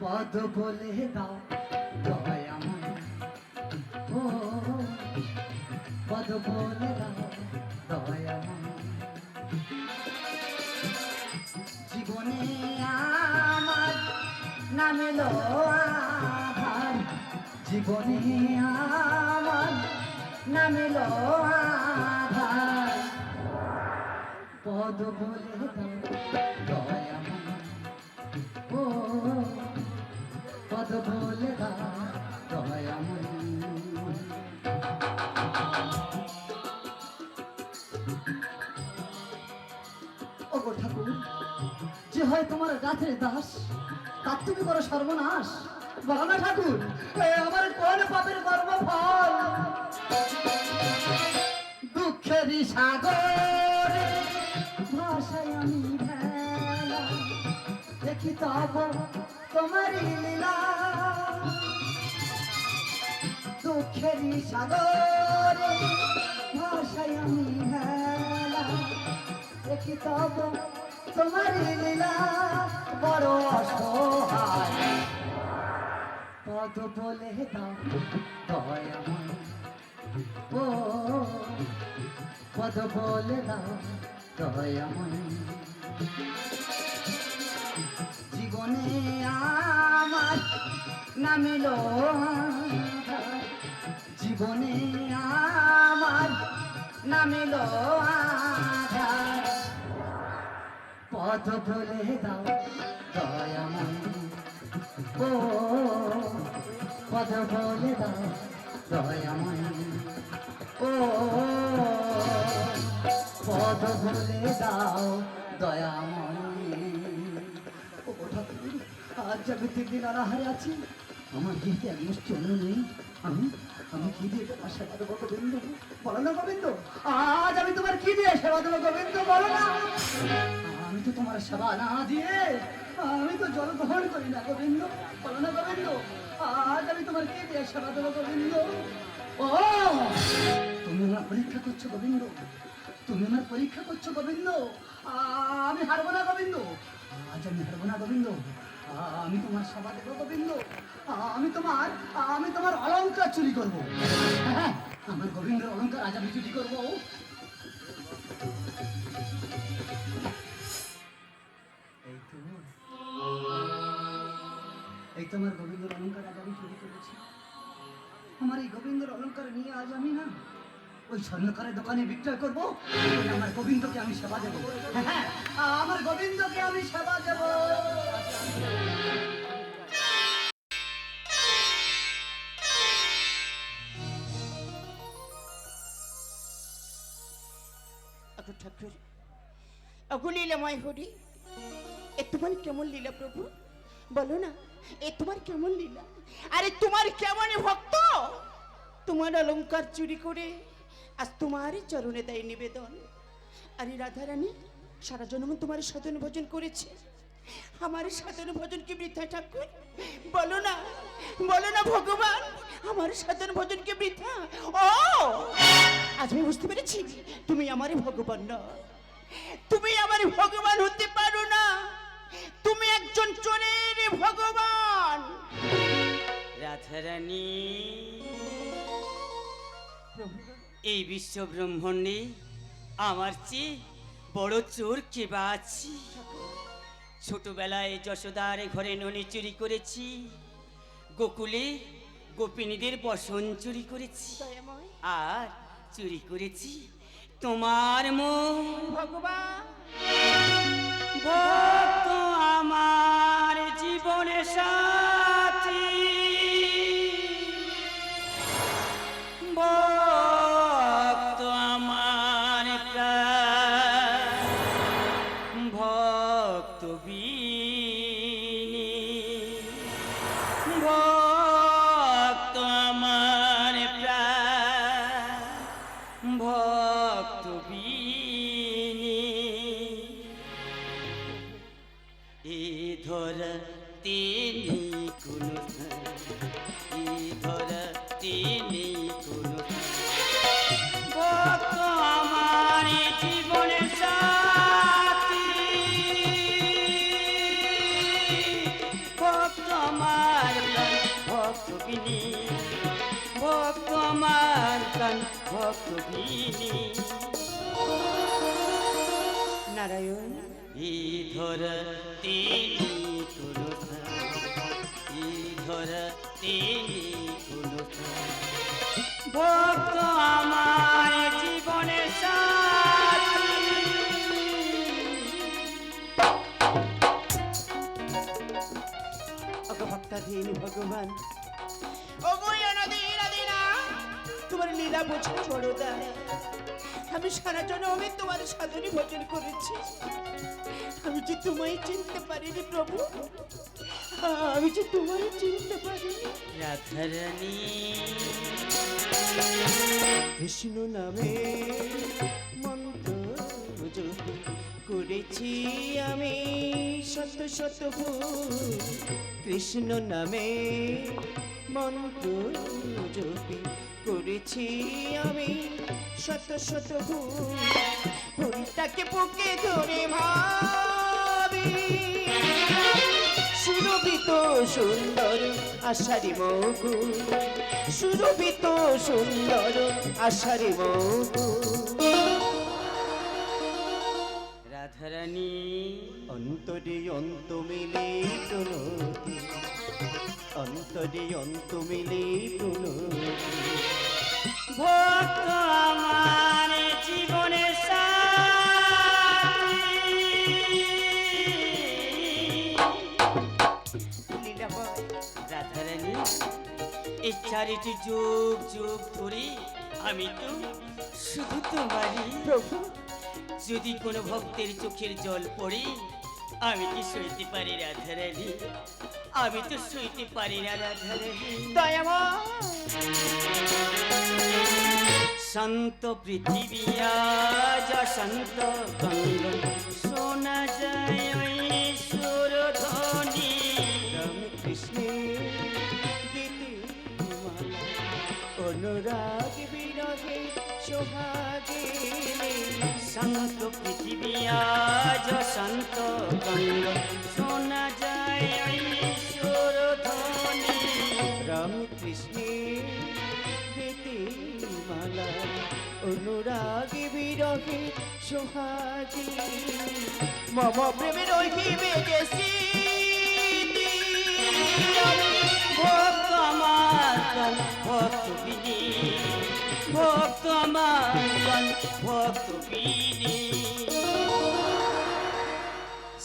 পদ বলে দাও দয়াময় ও, পদ বলে দাও দয়াময় জীবনে আমার নামেলো আধার। জীবনে আমার নামেলো আধার। পদ বলে দাও দয়াময় ও যে হয় তোমার গাছের দাস, তার তুমি করো সর্বনাশ। বলো ঠাকুর আমার কোন পাপের কর্ম ফল দুঃখের সাগরে ভাষায় আমি দেখি তব তোমারই লীলা। দুঃখের সাগরে ভাষায় আমি ভেলা দেখি তব তোমারই লীলা, বড় অসহায়। পদ বলে দাও দয়াময় ও পদ বলে দাও দয়াময় জীবনে আমার নামিল। জীবনে আমার নামিল পথ বলে দাও দয়াময় ও পদ বলে দাও দয়াময় ও পদ বলে দাও দয়াময় তিন দিন অনাহারে আছি। আমার গৃহতে এক মুষ্টি অন্ন নেই। আমি আমি কি দিয়ে তোমার সেবা দেবো গোবিন্দ? বলো না গোবিন্দ। আজ আমি তোমার কি দিয়ে সেবা দেবো গোবিন্দ? বলো না। আমি তো তোমার সেবা না দিয়ে, আমি তো জল গ্রহণ করি না গোবিন্দ। বলো না গোবিন্দ। আজ আমি তোমার কি দিয়ে সেবা দেবো গোবিন্দ? ও, তুমি আমার পরীক্ষা করছ গোবিন্দ। তুমি আমার পরীক্ষা করছ গোবিন্দ। আমি হারবো না গোবিন্দ। আজ আমি হারবো না গোবিন্দ। আমি তোমার সেবা দেবো গোবিন্দ। আমি তোমার আমি তোমার অলংকার চুরি করব। হ্যাঁ আমার গোবিন্দের অলংকার আজ আমি চুরি করব। এই তো। এই তোমার গোবিন্দর অলংকার আজ আমি চুরি করেছি। আমার এই গোবিন্দর অলংকার নিয়ে আজ আমি না ওই স্বর্ণকারের দোকানে বিক্রয় করব। আমার গোবিন্দকে আমি সেবা দেবো। হ্যাঁ আমার গোবিন্দকে আমি সেবা দেবো। ঠাকুর। আগো লীলাময় হরি। এ তোমার কেমন লীলা প্রভু? বলো না, এ তোমার কেমন লীলা? আরে তোমার কেমন ভক্ত? তোমার অলংকার চুরি করে আজ তোমারই চরণে দেয় নিবেদন। আরে রাধারানী, সারা জন্ম তোমার সদন ভোজন করেছে। আমার সাধন ভোজন কি বৃথা ঠাকুর? বলো না বলো না ভগবান, আমার সাধন ভোজন কি বৃথা ও, আজ আমি বুঝতে পেরেছি তুমি আমারই ভগবান না। তুমি আমার ভগবান হতে পারো না। তুমি একজন চোরের ভগবান। রাধারানী, এই বিশ্ব ব্রহ্মাণ্ডে আমার চেয়ে বড় চোর কে বা আছে? ছোটবেলায় যশোদার ঘরে ননি চুরি করেছি গোকুলে গোপিনীদের বসন চুরি করেছি। আর চুরি করেছি তোমার মন। ভগবান। বিনি। ভক্ত আমার প্রাণ ভক্ত বিনি। এ ধর তিনি কোনো এ ধর তিনি ভক্ত বিনি ভক্ত আমার প্রাণ ভক্ত বিনি নারায়ণ এই ধরা তিনি কোনো এই ধরা তিনি কোনো ভক্ত আমার জীবনের সাথী। ভক্তাধীন ভগবান লীলা বোঝা বড় আমি সারা জন্মে তোমার সাধনে ভজন করেছি। আমি যে তোমায় চিনতে পারিনি প্রভু আমি যে তোমায় চিনতে পারিনি। রাধারানী। কৃষ্ণ নামে মন্ত্র করেছি আমি। শত শত কৃষ্ণ নামে মন্ত্র জপি করেছি আমি। শত শত ভুল, ভুলটাকে বুকে ধরে ভাবি। সুরভিত সুন্দর আশারি মগু সুরভিত সুন্দর আশারি মগু রাধারানী অন্তরে অন্ত মিলে প্রণতি। অন্তরে অন্ত মিলে প্রণতি। ভক্ত আমার জীবনের সাথী। লীলাময় রাধারানী এই চারিটি যুগ যুগ ধরে আমি তো শুধু তোমারই। প্রভু। যদি কোনো ভক্তের চোখের জল পড়ে আমি কি সইতে পারি রাধারানী আমি তো সইতে পারি না রাধারানী দয়াময় শান্ত পৃথিবী, আজ শান্ত গঙ্গ। শোনা যায় সুর ধ্বনি রামকৃষ্ণের গীতি অনুরাগ বিরহে শান্ত পৃথিবী, আজ শান্ত গঙ্গ শোনা যায় সুর ধ্বনি রামকৃষ্ণের মালা অনুরাগ বিরহে সোহাগিনী মম প্রেমের ঐকিবে যে ভক্ত আমার ভক্ত বিনি ভক্ত আমার ভক্ত বিনি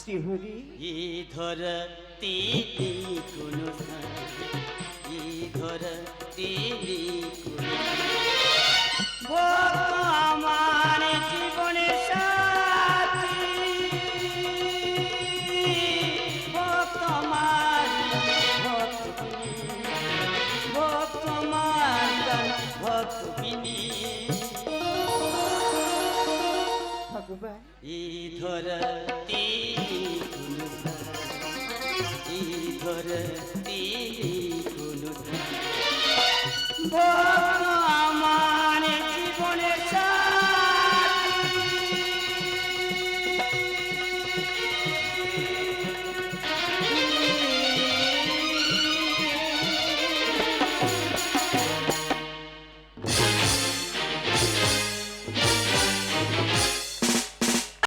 শ্রীহরি এ ধরা তিনি কোনো এ ধরা তিনি কোনো আমার জীবনের সাথী ভগবান ধরা